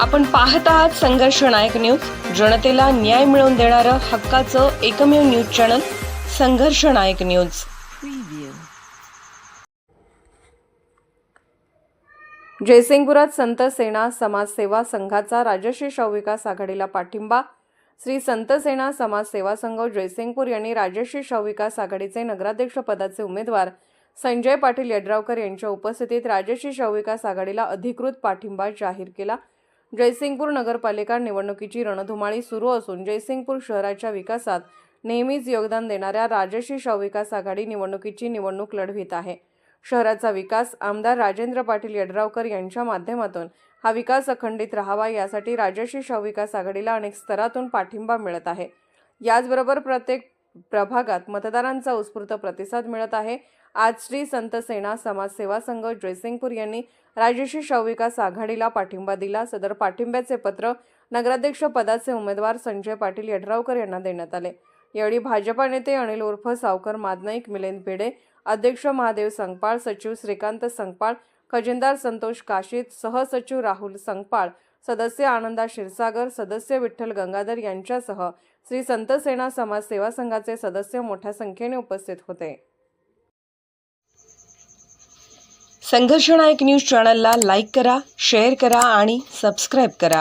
आपण पाहत आहात संघर्ष नायक न्यूज. जनतेला न्याय मिळवून देणारं हक्काचं एकमेव न्यूज चॅनल संघर्ष नायक न्यूज. जयसिंगपुरात संत सेना समाजसेवा संघाचा राजश्री शाहूविकास आघाडीला पाठिंबा. श्री संत सेना समाज सेवा संघ जयसिंगपूर यांनी राजश्री शाहूविकास आघाडीचे नगराध्यक्षपदाचे उमेदवार संजय पाटील यड्रावकर यांच्या उपस्थितीत राजश्री शाहूविकास आघाडीला अधिकृत पाठिंबा जाहीर केला. जयसिंगपूर नगरपालिका निवडणुकीची रणधुमाळी सुरू असून जयसिंगपूर शहराच्या विकासात नेहमीच योगदान देणाऱ्या राजश्री शवविकास आघाडी निवडणुकीची निवडणूक लढवित आहे. शहराचा विकास आमदार राजेंद्र पाटील यड्रावकर यांच्या माध्यमातून हा विकास अखंडित राहावा यासाठी राजश्री शवविकास आघाडीला अनेक स्तरातून पाठिंबा मिळत आहे. याचबरोबर प्रत्येक प्रभागात मतदारांचा उत्स्फूर्त प्रतिसाद मिळत आहे. आज श्री संत सेना समाजसेवा संघ जयसिंगपूर यांनी राजश्री शाहू आघाडीला पाठिंबा दिला. सदर पाठिंब्याचे पत्र नगराध्यक्ष पदाचे उमेदवार संजय पाटील यड्रावकर यांना देण्यात आले. यावेळी भाजपा नेते अनिल उर्फ सावकर मादनाईक मिलिंद भिडे अध्यक्ष महादेव संगपाळ सचिव श्रीकांत संगपाळ खजिनदार संतोष काशीत सहसचिव राहुल संगपाळ सदस्य आनंदा क्षीरसागर सदस्य विठ्ठल गंगाधर यांच्यासह श्री संत सेना समाज सेवा संघाचे सदस्य मोठ्या संख्येने उपस्थित होते. संघर्ष नायक न्यूज चॅनलला लाईक करा शेअर करा आणि सबस्क्राईब करा.